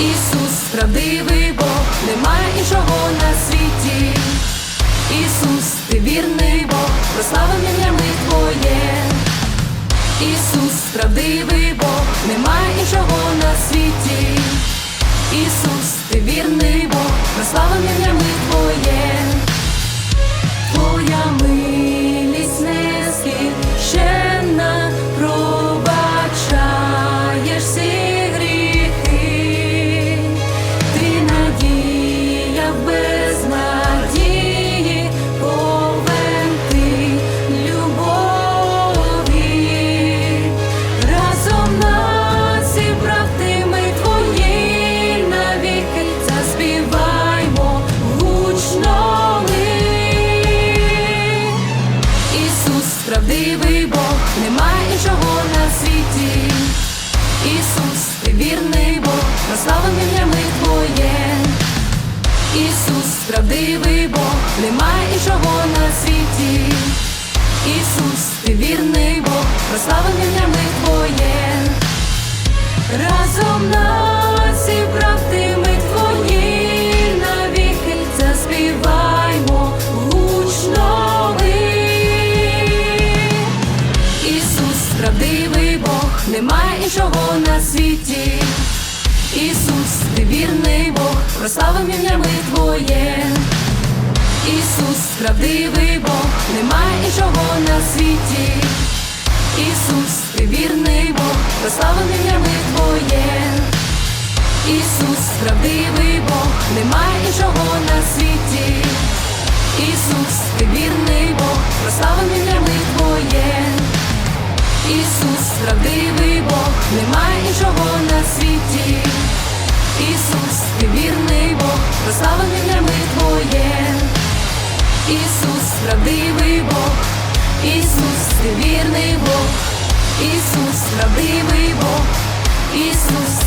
Ісус, правдивий Бог, немає іншого на світі. Ісус, ти вірний Бог, прославим ім'ями Твоє. Ісус, правдивий Бог, немає іншого на світі. Ісус, ти вірний Бог, прославим ім'ями Твоє. Правдивий Бог, немає іншого на світі. Ісус, ти вірний Бог, прославлений ім'я ми Твоє. Ісус, правдивий Бог, немає іншого на світі. Немає іншого на світі. Ісус, ти вірний Бог, прославим ім'я ми Твоє. Ісус, правдивий Бог, немає іншого на світі. Ісус, ти вірний Бог, прославим ім'я ми Твоє. Ісус, правдивий Бог, немає іншого на світі. Ісус, ти вірний Бог, прославим ім'я ми Твоє. Ісус, правдивий немає іншого на світі. Ісус, ти вірний Бог, прославлений ім'я ми Твоє. Ісус, правдивий Бог, Ісус, ти вірний Бог, Ісус, правдивий Бог, Ісус.